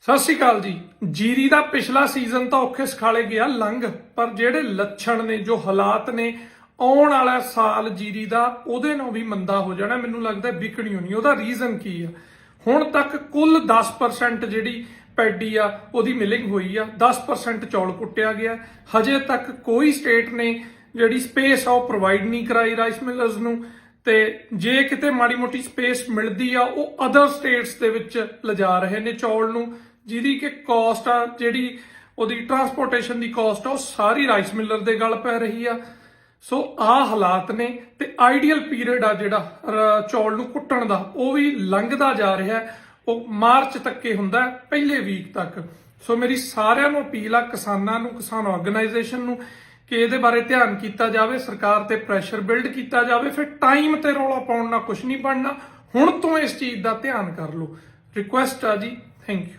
ਸਤਿ ਸ਼੍ਰੀ ਅਕਾਲ ਜੀ। ਜੀਰੀ ਦਾ ਪਿਛਲਾ ਸੀਜ਼ਨ ਤਾਂ ਔਖੇ ਸਖਾਲੇ ਗਿਆ, ਲੰਘ। ਪਰ ਜਿਹੜੇ ਲੱਛਣ ਨੇ, ਜੋ ਹਾਲਾਤ ਨੇ, ਆਉਣ ਵਾਲਾ ਸਾਲ ਜੀਰੀ ਦਾ, ਉਹਦੇ ਨਾਲ ਵੀ ਮੰਦਾ ਹੋ ਜਾਣਾ। ਮੈਨੂੰ ਲੱਗਦਾ ਵਿਕਣੀ ਹੋਣੀ। ਉਹਦਾ ਰੀਜ਼ਨ ਕੀ ਆ? ਹੁਣ ਤੱਕ ਕੁੱਲ 10% ਜਿਹੜੀ ਪੈਡੀ ਆ, ਉਹਦੀ ਮਿਲਿੰਗ ਹੋਈ ਆ। 10% ਚੌਲ ਕੁੱਟਿਆ ਗਿਆ। ਹਜੇ ਤੱਕ ਕੋਈ ਸਟੇਟ ਨੇ ਜਿਹੜੀ ਸਪੇਸ ਆ, ਉਹ ਪ੍ਰੋਵਾਈਡ ਨਹੀਂ ਕਰਾਈ ਰਾਈਸ ਮਿਲਰਸ ਨੂੰ। ਤੇ ਜੇ ਕਿਤੇ ਮਾੜੀ ਮੋਟੀ ਸਪੇਸ ਮਿਲਦੀ ਆ, ਉਹ ਅਦਰ ਸਟੇਟਸ ਦੇ ਵਿੱਚ ਲਿਜਾ ਰਹੇ ਨੇ ਚੌਲ ਨੂੰ। ਜਿਹਦੀ ਕਿ ਕਾਸਟ ਆ, ਜਿਹੜੀ ਉਹਦੀ ਟਰਾਂਸਪੋਰਟੇਸ਼ਨ ਦੀ ਕਾਸਟ ਆ, ਉਹ ਸਾਰੀ ਰਾਈਸ ਮਿਲਰ ਦੇ ਗਲ ਪੈ ਰਹੀ ਆ। ਸੋ ਆਹ ਹਾਲਾਤ ਨੇ ਤੇ ਆਈਡੀਅਲ ਪੀਰੀਅਡ ਆ ਜਿਹੜਾ ਚੌਲ ਨੂੰ ਕੁੱਟਣ ਦਾ, ਉਹ ਵੀ ਲੰਘਦਾ ਜਾ ਰਿਹਾ ਉਹ ਮਾਰਚ ਤੱਕੇ ਹੁੰਦਾ ਪਹਿਲੇ ਵੀਕ ਤੱਕ। ਸੋ ਮੇਰੀ ਸਾਰਿਆਂ ਨੂੰ ਅਪੀਲ ਆ, ਕਿਸਾਨਾਂ ਨੂੰ, ਕਿਸਾਨ ਆਰਗੇਨਾਈਜੇਸ਼ਨ ਨੂੰ, ਕਿ ਇਹਦੇ ਬਾਰੇ ਧਿਆਨ ਕੀਤਾ ਜਾਵੇ, ਸਰਕਾਰ ਤੇ ਪ੍ਰੈਸ਼ਰ ਬਿਲਡ ਕੀਤਾ ਜਾਵੇ, ਫਿਰ ਟਾਈਮ ਤੇ ਰੌਲਾ ਪਾਉਣ ਨਾਲ ਕੁਝ ਨਹੀਂ ਬਣਨਾ। ਹੁਣ ਤੋਂ ਇਸ ਚੀਜ਼ ਦਾ ਧਿਆਨ ਕਰ ਲਓ। ਰਿਕੁਐਸਟ ਆ ਜੀ ਥੈਂਕ ਯੂ